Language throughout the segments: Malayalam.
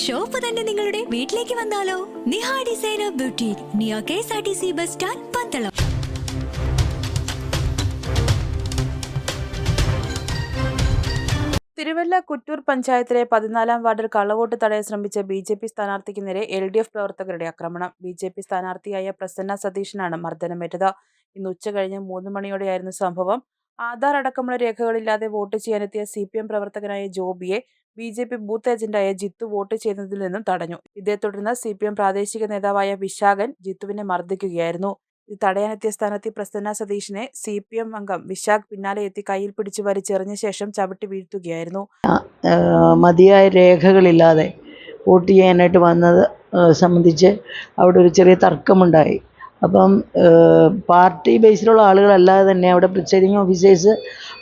ഷോപ്പ് തന്നെ നിങ്ങളുടെ വീട്ടിലേക്ക് വന്നാലോ? Niha designer beauty near K S R T C bus stand Pandalam. Thiruvalla Kuttoor പഞ്ചായത്തിലെ പതിനാലാം വാർഡിൽ കള്ളവോട്ട് തടയാൻ ശ്രമിച്ച ബി ജെ പി സ്ഥാനാർത്ഥിക്ക് നേരെ എൽ ഡി എഫ് പ്രവർത്തകരുടെ ആക്രമണം. ബി ജെ പി സ്ഥാനാർത്ഥിയായ പ്രസന്ന സതീഷിനാണ് മർദ്ദനമേറ്റത്. ഇന്ന് ഉച്ച കഴിഞ്ഞ് മൂന്ന് മണിയോടെയായിരുന്നു സംഭവം. ആധാർ അടക്കമുള്ള രേഖകളില്ലാതെ വോട്ട് ചെയ്യാനെത്തിയ സി പി എം പ്രവർത്തകനായ ജോബിയെ ബി ജെ പി ബൂത്ത് ഏജന്റായ ജിത്തു വോട്ട് ചെയ്യുന്നതിൽ നിന്നും തടഞ്ഞു. ഇതേ തുടർന്ന് സി പി എം പ്രാദേശിക നേതാവായ വിശാഖൻ ജിത്തുവിനെ മർദ്ദിക്കുകയായിരുന്നു. ഇത് തടയാനെത്തിയ സ്ഥാനാർത്ഥി പ്രസന്ന സതീഷിനെ സി പി എം അംഗം വിശാഖ് പിന്നാലെ എത്തി കയ്യിൽ പിടിച്ച് വലിച്ചെറിഞ്ഞ ശേഷം ചവിട്ടി വീഴ്ത്തുകയായിരുന്നു. മതിയായ രേഖകളില്ലാതെ വോട്ട് ചെയ്യാനായിട്ട് വന്നത് സംബന്ധിച്ച് അവിടെ ഒരു ചെറിയ തർക്കമുണ്ടായി. അപ്പം പാർട്ടി ബേസിലുള്ള ആളുകളല്ലാതെ തന്നെ അവിടെ പ്രിസൈഡിങ് ഓഫീസേഴ്സ്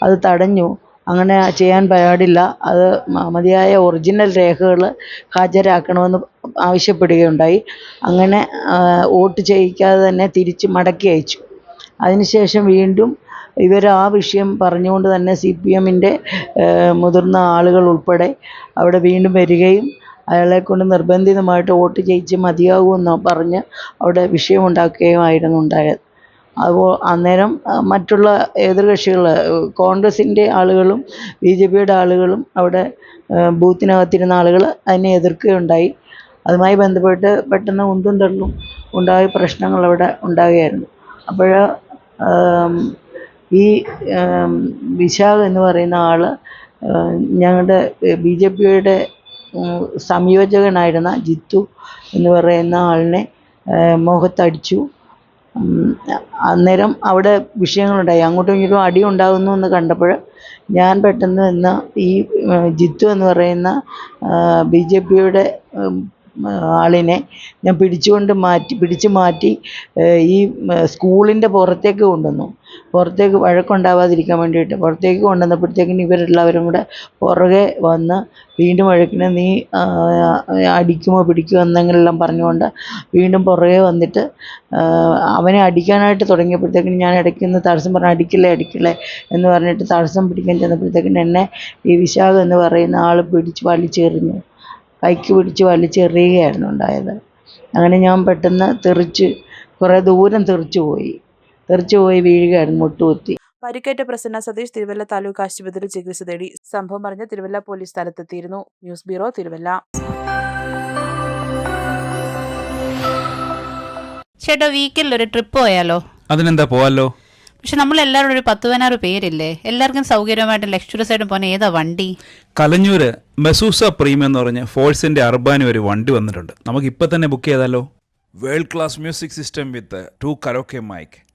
അത് തടഞ്ഞു. അങ്ങനെ ചെയ്യാൻ പാടില്ല. അത് മതിയായ ഒറിജിനൽ രേഖകൾ ഹാജരാക്കണമെന്ന് ആവശ്യപ്പെടുകയുണ്ടായി. അങ്ങനെ വോട്ട് ചെയ്യിക്കാതെ തന്നെ തിരിച്ച് മടക്കി അയച്ചു. അതിനുശേഷം വീണ്ടും ഇവർ ആ വിഷയം പറഞ്ഞുകൊണ്ട് തന്നെ സി പി എമ്മിന്റെ മുതിർന്ന ആളുകൾ ഉൾപ്പെടെ അവിടെ വീണ്ടും വരികയും അയാളെ കൊണ്ട് നിർബന്ധിതമായിട്ട് വോട്ട് ചെയ്യിച്ച് മതിയാകുമെന്ന് പറഞ്ഞ് അവിടെ വിഷയമുണ്ടാക്കുകയുമായിരുന്നു ഉണ്ടായത്. അപ്പോൾ അന്നേരം മറ്റുള്ള എതിർകക്ഷികൾ കോൺഗ്രസിന്റെ ആളുകളും ബി ജെ പിയുടെ ആളുകളും അവിടെ ബൂത്തിനകത്തിരുന്ന ആളുകൾ അതിനെ എതിർക്കുകയുണ്ടായി. അതുമായി ബന്ധപ്പെട്ട് പെട്ടെന്ന് ഉന്തും തള്ളും ഉണ്ടായ പ്രശ്നങ്ങൾ അവിടെ ഉണ്ടാകുകയായിരുന്നു അപ്പോൾ ഈ വിശാഖ് എന്ന് പറയുന്ന ആൾ ഞങ്ങളുടെ ബി ജെ പിയുടെ സംയോജകനായിരുന്ന ജിത്തു എന്ന് പറയുന്ന ആളിനെ മുഖത്തടിച്ചു അന്നേരം അവിടെ വിഷയങ്ങളുണ്ടായി. അങ്ങോട്ടും ഇങ്ങോട്ടും അടി ഉണ്ടാകുന്നു എന്ന് കണ്ടപ്പോൾ ഞാൻ പെട്ടെന്ന് നിന്ന് ഈ ജിത്തു എന്ന് പറയുന്ന ബി ജെ പിയുടെ ആളിനെ ഞാൻ പിടിച്ചുകൊണ്ട് മാറ്റി പിടിച്ചു മാറ്റി ഈ സ്കൂളിന്റെ പുറത്തേക്ക് കൊണ്ടുവന്നു. പുറത്തേക്ക് വഴക്കുണ്ടാവാതിരിക്കാൻ വേണ്ടിയിട്ട്. പുറത്തേക്ക് കൊണ്ടുവന്നപ്പോഴത്തേക്കും ഇവരെല്ലാവരും കൂടെ പുറകെ വന്ന് വീണ്ടും വഴക്കിന് നീ അടിക്കുമോ പിടിക്കുമോ എന്നെല്ലാം പറഞ്ഞുകൊണ്ട് വീണ്ടും പുറകെ വന്നിട്ട് അവനെ അടിക്കാനായിട്ട് തുടങ്ങിയപ്പോഴത്തേക്കും ഞാൻ ഇടയ്ക്ക് നിന്ന് തടസ്സം പറഞ്ഞു അടിക്കില്ലേ അടിക്കില്ലേ? എന്ന് പറഞ്ഞിട്ട് തടസ്സം പിടിക്കാൻ ചെന്നപ്പോഴത്തേക്കിന് എന്നെ ഈ വിശാഖ എന്ന് പറയുന്ന ആൾ പിടിച്ച് വലിച്ചെറിഞ്ഞു. കൈക്ക് പിടിച്ച് വലിച്ചെറിയുകയായിരുന്നു ഉണ്ടായത്. അങ്ങനെ ഞാൻ പെട്ടെന്ന് തെറിച്ച് കുറേ ദൂരം തെറിച്ചു പോയി. തെറിച്ച് പോയി വീഴുകയായിരുന്നു മുട്ടുകുത്തി. പരിക്കേറ്റ പ്രസന്ന സതീഷ് തിരുവല്ല താലൂക്ക് ആശുപത്രിയിൽ ചികിത്സ തേടി. സംഭവം അറിഞ്ഞ് Thiruvalla police സ്ഥലത്തെത്തിയിരുന്നു. News bureau Thiruvalla. ചേട്ടാ വീക്കെൻഡിൽ ഒരു ട്രിപ്പ് പോയാലോ? അതിനെന്താ പോവാലോ? പക്ഷെ നമ്മൾ എല്ലാവരും ഒരു പത്ത് പതിനാറ് പേരില്ലേ? എല്ലാവർക്കും സൗകര്യമായിട്ട് ലക്ഷറീസ് ആയിട്ട് പോകുന്ന ഏതാ വണ്ടി? കലഞ്ഞൂര് മെസൂസ പ്രീമിയം എന്ന് പറഞ്ഞ ഫോഴ്സിന്റെ അർബാനി ഒരു വണ്ടി വന്നിട്ടുണ്ട്. നമുക്ക് ഇപ്പൊ തന്നെ ബുക്ക് ചെയ്താലോ world class music system with two karaoke mic